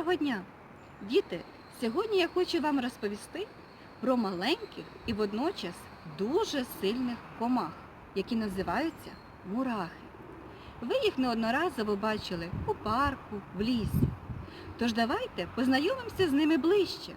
Доброго дня! Діти, сьогодні я хочу вам розповісти про маленьких і водночас дуже сильних комах, які називаються мурахи. Ви їх неодноразово бачили у парку, в лісі. Тож давайте познайомимося з ними ближче.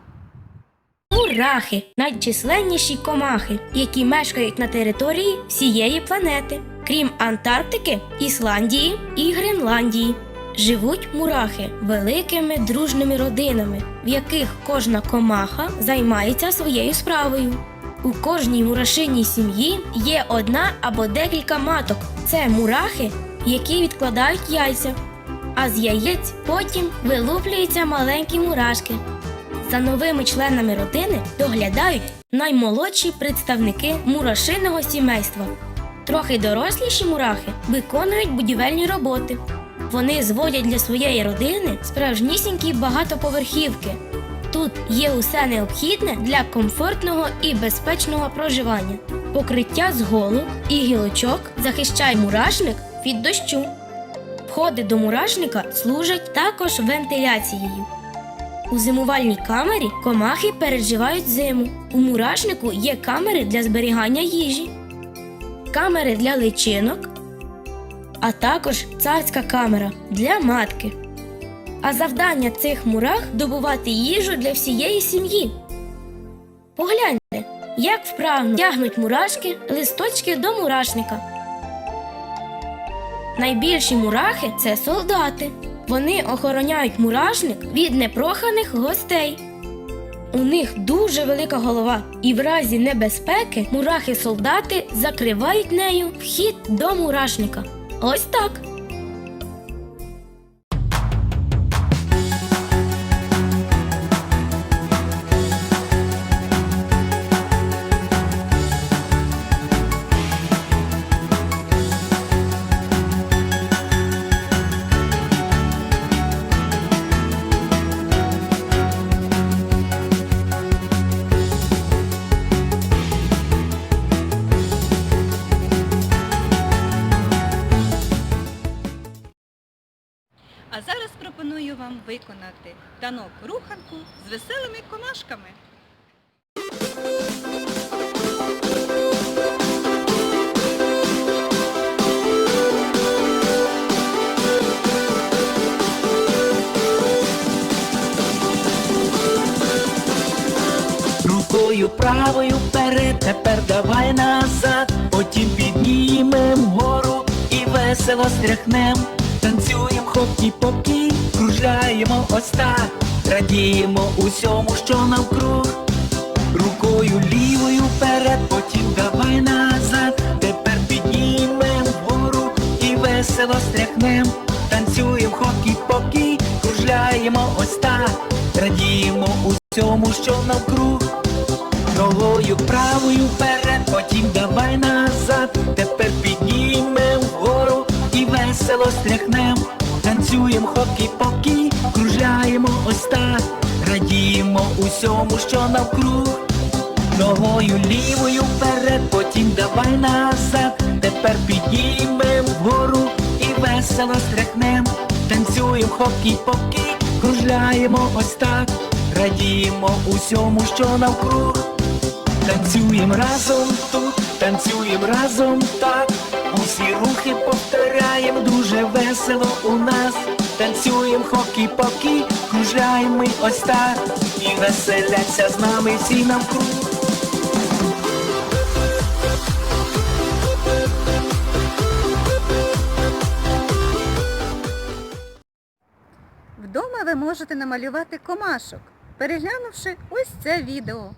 Мурахи найчисленніші комахи, які мешкають на території всієї планети, крім Антарктики, Ісландії і Гренландії. Живуть мурахи великими дружними родинами, в яких кожна комаха займається своєю справою. У кожній мурашиній сім'ї є одна або декілька маток. Це мурахи, які відкладають яйця. А з яєць потім вилуплюються маленькі мурашки. За новими членами родини доглядають наймолодші представники мурашиного сімейства. Трохи доросліші мурахи виконують будівельні роботи. Вони зводять для своєї родини справжнісінькі багатоповерхівки. Тут є усе необхідне для комфортного і безпечного проживання. Покриття з голок і гілочок захищає мурашник від дощу. Входи до мурашника служать також вентиляцією. У зимувальній камері комахи переживають зиму. У мурашнику є камери для зберігання їжі, камери для личинок, а також царська камера для матки. А завдання цих мурах добувати їжу для всієї сім'ї. Погляньте, як вправно тягнуть мурашки листочки до мурашника. Найбільші мурахи це солдати. Вони охороняють мурашник від непроханих гостей. У них дуже велика голова, і в разі небезпеки мурахи-солдати закривають нею вхід до мурашника. Ось так. Виконати танок руханку з веселими комашками. Рукою правою вперед, тепер давай назад, потім піднімем вгору і весело стряхнем, танцюєм хокі-покі, кружляємо ось так, радіємо усьому, що навкруг. Рукою лівою вперед, потім давай назад, тепер піднімем вгору і весело стряхнем, танцюєм хокі-покі, кружляємо ось так, радіємо усьому, що навкруг. Ногою правою вперед, потім давай назад, тепер піднімем вгору і весело стряхнем, танцюєм хокі-покі, кружляємо ось так, радіємо усьому, що навкруг. Ногою лівою вперед, потім давай назад, тепер піднімем вгору і весело стряхнем, танцюєм хокі-покі, кружляємо ось так, радіємо усьому, що навкруг. Танцюєм разом тут, танцюєм разом так. Усі рухи повторяємо дуже весело у нас. Танцюєм хокі-покі, кружляємо ми ось так. І веселяться з нами всі навкруг. Вдома ви можете намалювати комашок, переглянувши ось це відео.